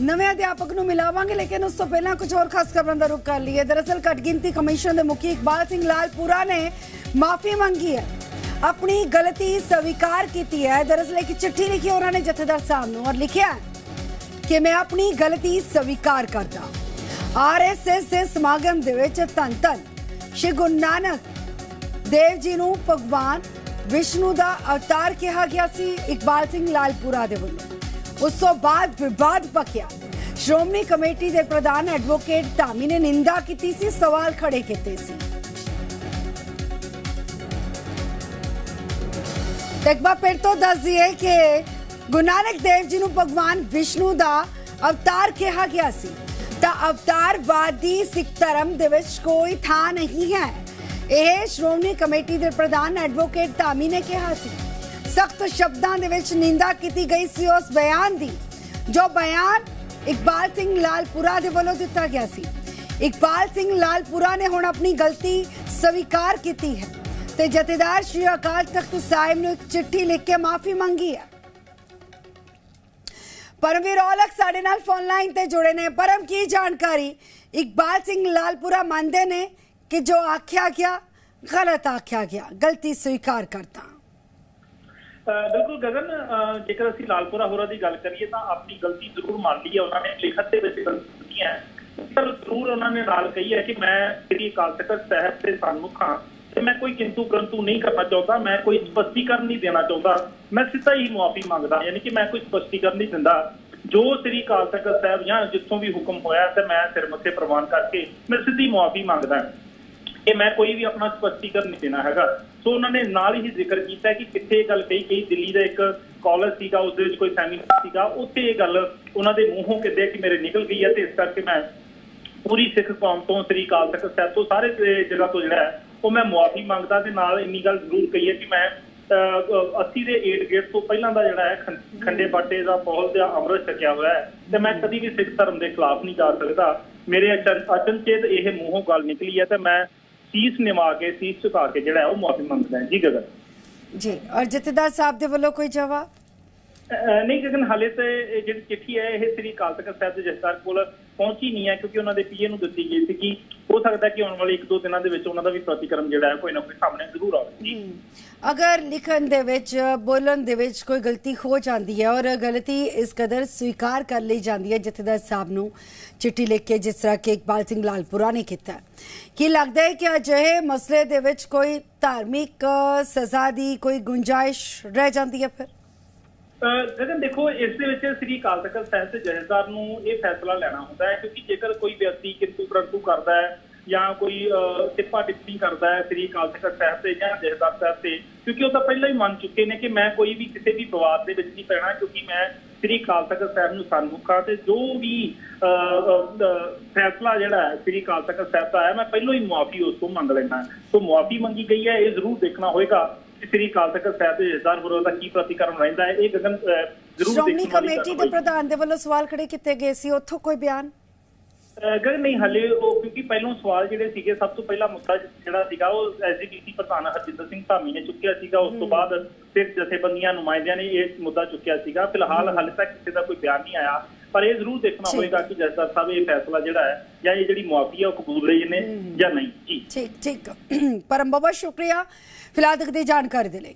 ਨਵੇਂ ਅਧਿਆਪਕ ਨੂੰ ਮਿਲਾਵਾਂਗੇ, ਲੇਕਿਨ ਉਸ ਤੋਂ ਪਹਿਲਾਂ ਕੁਝ ਹੋਰ ਖਾਸ ਖਬਰਾਂ ਦਾ ਰੁਖ ਕਰ ਲਈਏ। ਦਰਅਸਲ ਘਟਗਿਣਤੀ ਕਮਿਸ਼ਨ ਦੇ ਮੁਖੀ ਇਕਬਾਲ ਸਿੰਘ ਲਾਲਪੁਰਾ ਨੇ ਮਾਫੀ ਮੰਗੀ ਹੈ। ਆਪਣੀ ਗਲਤੀ ਸਵੀਕਾਰ ਕੀਤੀ ਹੈ। ਦਰਅਸਲ ਇੱਕ ਚਿੱਠੀ ਲਿਖੀ ਉਹਨਾਂ ਨੇ ਜਥੇਦਾਰ ਸਾਹਿਬ ਨੂੰ ਔਰ ਲਿਖਿਆ ਕਿ ਮੈਂ ਆਪਣੀ ਗਲਤੀ ਸਵੀਕਾਰ ਕਰਦਾ। ਆਰਐਸਐਸ ਦੇ ਸਮਾਗਮ ਦੇ ਵਿੱਚ ਧੰਨ ਧੰਨ। ਸ਼੍ਰੀ ਗੁਰੂ ਨਾਨਕ ਦੇਵ ਜੀ ਨੂੰ ਭਗਵਾਨ ਵਿਸ਼ਨੂੰ ਦਾ ਅਵਤਾਰ ਕਿਹਾ ਗਿਆ ਸੀ, ਇਕਬਾਲ ਸਿੰਘ ਲਾਲਪੁਰਾ ਦੇ ਵੱਲੋਂ। ਉਸ ਤੋਂ ਬਾਅਦ ਵਿਵਾਦ ਪਕਿਆ। ਸ਼੍ਰੋਮਣੀ ਕਮੇਟੀ ਦੇ ਪ੍ਰਧਾਨ ਐਡਵੋਕੇਟ ਧਾਮੀ ਨੇ ਨਿੰਦਾ ਕੀਤੀ ਸੀ, ਸਵਾਲ ਖੜੇ ਕੀਤੇ ਸੀ। ਤੇ ਫਿਰ ਤੋਂ ਦੱਸ ਦਈਏ ਕਿ ਗੁਰੂ ਨਾਨਕ ਦੇਵ ਜੀ ਨੂੰ ਭਗਵਾਨ ਵਿਸ਼ਨੂੰ ਦਾ ਅਵਤਾਰ ਕਿਹਾ ਗਿਆ ਸੀ। ਤਾਂ ਅਵਤਾਰਵਾਦੀ ਸਿੱਖ ਧਰਮ ਦੇ ਵਿੱਚ ਕੋਈ ਥਾਂ ਨਹੀਂ ਹੈ। ਇਹ ਸ਼੍ਰੋਮਣੀ ਕਮੇਟੀ ਦੇ ਪ੍ਰਧਾਨ ਐਡਵੋਕੇਟ ਧਾਮੀ ਨੇ ਕਿਹਾ ਸੀ। ਸਖਤ ਸ਼ਬਦਾਂ ਦੇ ਵਿੱਚ ਨਿੰਦਾ ਕੀਤੀ ਗਈ ਸੀ ਉਸ ਬਿਆਨ ਦੀ, ਜੋ ਬਿਆਨ ਇਕਬਾਲ ਸਿੰਘ ਲਾਲਪੁਰਾ ਦੇ ਵੱਲੋਂ ਦਿੱਤਾ ਗਿਆ ਸੀ। ਇਕਬਾਲ ਸਿੰਘ ਲਾਲਪੁਰਾ ਨੇ ਹੁਣ ਆਪਣੀ ਗਲਤੀ ਸਵੀਕਾਰ ਕੀਤੀ ਹੈ ਤੇ ਜਥੇਦਾਰ ਸ਼੍ਰੀ ਅਕਾਲ ਤਖਤ ਸਾਹਿਬ ਨੂੰ ਇੱਕ ਚਿੱਠੀ ਲਿਖ ਕੇ ਮਾਫੀ ਮੰਗੀ ਹੈ। ਪਰਮਵੀਰ ਔਲਖ ਸਾਡੇ ਨਾਲ ਫੋਨ ਲਾਈਨ ਤੇ ਜੁੜੇ ਨੇ। ਪਰਮ, ਕੀ ਜਾਣਕਾਰੀ? ਇਕਬਾਲ ਸਿੰਘ ਲਾਲਪੁਰਾ ਮੰਨਦੇ ਨੇ ਕਿ ਜੋ ਆਖਿਆ ਗਿਆ, ਗਲਤ ਆਖਿਆ ਗਿਆ, ਗਲਤੀ ਸਵੀਕਾਰ ਕਰਤਾ ਬਿਲਕੁਲ ਗਗਨ ਅਹ ਜੇਕਰ ਅਸੀਂ ਲਾਲਪੁਰਾ ਹੋਰਾਂ ਦੀ ਗੱਲ ਕਰੀਏ ਤਾਂ ਆਪਣੀ ਗਲਤੀ ਜ਼ਰੂਰ ਮੰਨ ਲਈ ਹੈ, ਉਹਨਾਂ ਨੇ ਲਿਖਤ ਦੇ ਵਿੱਚ ਗਲਤੀ ਕੀਤੀ ਹੈ। ਪਰ ਜ਼ਰੂਰ ਉਹਨਾਂ ਨੇ ਨਾਲ ਕਹੀ ਹੈ ਕਿ ਮੈਂ ਸ੍ਰੀ ਅਕਾਲ ਤਖਤ ਸਾਹਿਬ ਦੇ ਸਨਮੁਖ ਹਾਂ ਤੇ ਮੈਂ ਕੋਈ ਕਿੰਤੂ ਪਰੰਤੂ ਨਹੀਂ ਕਰਨਾ ਚਾਹੁੰਦਾ, ਮੈਂ ਕੋਈ ਸਪਸ਼ਟੀਕਰਨ ਨਹੀਂ ਦੇਣਾ ਚਾਹੁੰਦਾ। ਮੈਂ ਸਿੱਧਾ ਹੀ ਮੁਆਫੀ ਮੰਗਦਾ, ਯਾਨੀ ਕਿ ਮੈਂ ਕੋਈ ਸਪਸ਼ਟੀਕਰਨ ਨਹੀਂ ਦਿੰਦਾ। ਜੋ ਸ੍ਰੀ ਅਕਾਲ ਤਖਤ ਸਾਹਿਬ ਜਾਂ ਜਿੱਥੋਂ ਵੀ ਹੁਕਮ ਹੋਇਆ ਤੇ ਮੈਂ ਸਿਰ ਮੱਥੇ ਪ੍ਰਵਾਨ ਕਰਕੇ ਮੈਂ ਸਿੱਧੀ ਮੁਆਫੀ ਮੰਗਦਾ। ਕਿ ਮੈਂ ਕੋਈ ਵੀ ਆਪਣਾ ਸਪਸ਼ਟੀਕਰਨ ਨਹੀਂ ਦੇਣਾ ਹੈਗਾ। ਸੋ ਉਹਨਾਂ ਨੇ ਨਾਲ ਹੀ ਜ਼ਿਕਰ ਕੀਤਾ ਕਿ ਕਿੱਥੇ ਇਹ ਗੱਲ ਕਹੀ ਗਈ ਦਿੱਲੀ ਦਾ ਇੱਕ ਕਾਲਜ ਸੀਗਾ ਉਸ ਦੇ ਵਿੱਚ ਕੋਈ ਸੈਮੀਨਾਰ ਸੀਗਾ ਉੱਥੇ ਇਹ ਗੱਲ ਉਹਨਾਂ ਦੇ ਮੂੰਹੋਂ ਕਿਤੇ ਕਿ ਮੇਰੇ ਨਿਕਲ ਗਈ ਹੈ ਤੇ ਇਸ ਕਰਕੇ ਮੈਂ ਪੂਰੀ ਸਿੱਖ ਕੌਮ ਤੋਂ ਸ੍ਰੀ ਅਕਾਲ ਤਖਤ ਸਾਹਿਬ ਤੋਂ ਸਾਰੇ ਜਗ੍ਹਾ ਤੋਂ ਜਿਹੜਾ ਹੈ ਉਹ ਮੈਂ ਮੁਆਫੀ ਮੰਗਦਾ ਤੇ ਨਾਲ ਇੰਨੀ ਗੱਲ ਜ਼ਰੂਰ ਕਹੀ ਹੈ ਕਿ ਮੈਂ ਅਹ, ਅਹ, 80 ਦੇ 8 ਗੇਟ ਤੋਂ ਪਹਿਲਾਂ ਦਾ ਜਿਹੜਾ ਹੈ ਖੰਡੇ ਬਾਟੇ ਦਾ ਪੌਲ ਦਾ ਅੰਮ੍ਰਿਤ ਛਕਿਆ ਹੋਇਆ ਹੈ ਤੇ ਮੈਂ ਕਦੀ ਵੀ ਸਿੱਖ ਧਰਮ ਦੇ ਖਿਲਾਫ ਨਹੀਂ ਜਾ ਸਕਦਾ। ਮੇਰੇ ਅਚਨ- ਅਚਨਚੇਤ ਇਹ ਮੂੰਹੋਂ ਗੱਲ ਨਿਕਲੀ ਹੈ ਤੇ ਮੈਂ ਸੀਸ ਨਿਵਾ ਕੇ, ਸੀਸ ਝੁਕਾ ਕੇ ਜਿਹੜਾ ਉਹ ਮੁਆਫੀ ਮੰਗਦਾ ਹਾਂ। ਜੀ ਗਗਨ। ਜੀ, ਔਰ ਜਥੇਦਾਰ ਸਾਹਿਬ ਦੇ ਵੱਲੋਂ ਕੋਈ ਜਵਾਬ? ਨਹੀਂ ਗਗਨ ਹਾਲੇ ਤੇ ਇਹ ਜਿਹੜੀ ਚਿੱਠੀ ਹੈ, ਇਹ ਸ੍ਰੀ ਅਕਾਲ ਤਖਤ ਸਾਹਿਬ ਦੇ ਜਥੇਦਾਰ ਕੋਲ ਪਹੁੰਚੀ ਨਹੀਂ ਹੈ, ਕਿਉਂਕਿ ਉਹਨਾਂ ਦੇ ਪੀਏ ਨੂੰ ਦਿੱਤੀ ਗਈ ਸੀ ਕਿ ਹੋ ਸਕਦਾ ਕਿ ਆਉਣ ਵਾਲੇ ਇੱਕ ਦੋ ਦਿਨਾਂ ਦੇ ਵਿੱਚ ਉਹਨਾਂ ਦਾ ਵੀ ਪ੍ਰਤੀਕਰਮ ਜਿਹੜਾ ਹੈ, ਕੋਈ ਨਾ ਕੋਈ ਸਾਹਮਣੇ ਜ਼ਰੂਰ ਆਵੇ। ਜੀ ਅਗਰ ਲਿਖਣ ਦੇ ਵਿੱਚ, ਬੋਲਣ ਦੇ ਵਿੱਚ ਕੋਈ ਗਲਤੀ ਹੋ ਜਾਂਦੀ ਹੈ ਔਰ ਗਲਤੀ ਇਸ ਕਦਰ ਸਵੀਕਾਰ ਕਰ ਲਈ ਜਾਂਦੀ ਹੈ, ਜਥੇਦਾਰ ਸਾਹਿਬ ਨੂੰ ਚਿੱਠੀ ਲਿਖ ਕੇ, ਜਿਸ ਤਰ੍ਹਾਂ ਕਿ ਇਕਬਾਲ ਸਿੰਘ ਲਾਲਪੁਰਾ ਨੇ ਕੀਤਾ। ਕੀ ਲੱਗਦਾ ਹੈ ਕਿ ਅਜਿਹੇ ਮਸਲੇ ਦੇ ਵਿੱਚ ਕੋਈ ਧਾਰਮਿਕ ਸਜ਼ਾ ਦੀ ਕੋਈ ਗੁੰਜਾਇਸ਼ ਰਹਿ ਜਾਂਦੀ ਹੈ ਫਿਰ? ਗਗਨ ਦੇਖੋ ਇਸ ਦੇ ਵਿੱਚ ਸ੍ਰੀ ਅਕਾਲ ਤਖਤ ਸਾਹਿਬ ਦੇ ਜਥੇਦਾਰ ਨੂੰ ਇਹ ਫੈਸਲਾ ਲੈਣਾ ਹੁੰਦਾ ਹੈ ਕਿਉਂਕਿ ਜੇਕਰ ਕੋਈ ਵਿਅਕਤੀ ਕਿੰਤੂ ਪ੍ਰੰਤੂ ਕਰਦਾ ਹੈ ਜਾਂ ਕੋਈ ਅਹ, ਟਿੱਪਾ ਟਿੱਪਣੀ ਕਰਦਾ ਹੈ ਸ੍ਰੀ ਅਕਾਲ ਤਖਤ ਸਾਹਿਬ ਤੇ ਜਾਂ ਜਥੇਦਾਰ ਸਾਹਿਬ ਤੇ ਕਿਉਂਕਿ ਉਹ ਤਾਂ ਪਹਿਲਾਂ ਹੀ ਮੰਨ ਚੁੱਕੇ ਨੇ ਕਿ ਮੈਂ ਕੋਈ ਵੀ ਕਿਸੇ ਵੀ ਵਿਵਾਦ ਦੇ ਵਿੱਚ ਨਹੀਂ ਪੈਣਾ ਕਿਉਂਕਿ ਮੈਂ ਸ੍ਰੀ ਅਕਾਲ ਤਖਤ ਸਾਹਿਬ ਨੂੰ ਸਨਮੁਖਾਂ ਤੇ ਜੋ ਵੀ ਅਹ, ਫੈਸਲਾ ਜਿਹੜਾ ਹੈ ਸ੍ਰੀ ਅਕਾਲ ਤਖਤ ਸਾਹਿਬ ਦਾ ਆਇਆ ਮੈਂ ਪਹਿਲਾਂ ਹੀ ਮੁਆਫੀ ਉਸ ਤੋਂ ਮੰਗ ਲੈਣਾ ਸੋ ਮੁਆਫੀ ਮੰਗੀ ਗਈ ਹੈ ਇਹ ਜ਼ਰੂਰ ਦੇਖਣਾ ਹੋਏਗਾ। ਸ੍ਰੀ ਅਕਾਲ ਤਖਤ ਸਾਹਿਬ ਦੇ ਜਥੇਦਾਰ ਵਿਰੋਧ ਦਾ ਕੀ ਪ੍ਰਤੀਕਰਮ ਰਹਿੰਦਾ ਹੈ? ਇਹ ਗਗਨ ਜ਼ਰੂਰ ਸ਼੍ਰੋਮਣੀ ਵਾਲੀ ਕਮੇਟੀ ਦੇ। ਪ੍ਰਧਾਨ ਦੇ ਵੱਲੋਂ ਸਵਾਲ ਖੜੇ ਕੀਤੇ ਗਏ ਸੀ। ਉੱਥੋਂ ਕੋਈ ਬਿਆਨ? ਅਗਰ ਨਹੀਂ ਹਲੇ ਉਹ ਕਿਉਂਕਿ ਪਹਿਲੋਂ ਸਵਾਲ ਜਿਹੜੇ ਸੀਗੇ ਸਭ ਤੋਂ ਪਹਿਲਾ ਮੁੱਦਾ ਜਿਹੜਾ ਸੀਗਾ ਉਹ ਐਸਜੀਪੀਸੀ ਪ੍ਰਧਾਨ ਹਰਜਿੰਦਰ ਸਿੰਘ ਧਾਮੀ ਨੇ ਚੁੱਕਿਆ ਸੀਗਾ। ਉਸ ਤੋਂ ਬਾਅਦ ਫਿਰ ਜਥੇਬੰਦੀਆਂ ਨੁਮਾਇੰਦਿਆਂ ਨੇ ਇਹ ਮੁੱਦਾ ਚੁੱਕਿਆ ਸੀਗਾ। ਫਿਲਹਾਲ ਹਾਲੇ ਤੱਕ ਕਿਸੇ ਦਾ ਕੋਈ ਬਿਆਨ ਨਹੀਂ ਆਇਆ। ਪਰ ਇਹ ਜ਼ਰੂਰ ਦੇਖਣਾ। ਹੋਏਗਾ ਕਿ ਜੱਜ ਸਾਹਿਬ ਇਹ ਫੈਸਲਾ ਜਿਹੜਾ ਹੈ ਜਾਂ ਇਹ ਜਿਹੜੀ ਮੁਆਫੀ ਹੈ ਉਹ ਕਬੂਲ ਰਹੀ ਨੇ ਜਾਂ ਨਹੀਂ। ਜੀ। ਠੀਕ ਠੀਕ। ਪਰਮ ਬਹੁਤ ਸ਼ੁਕਰੀਆ ਫਿਲਹਾਲ ਤੱਕ ਦੀ ਜਾਣਕਾਰੀ ਦੇ ਲਈ।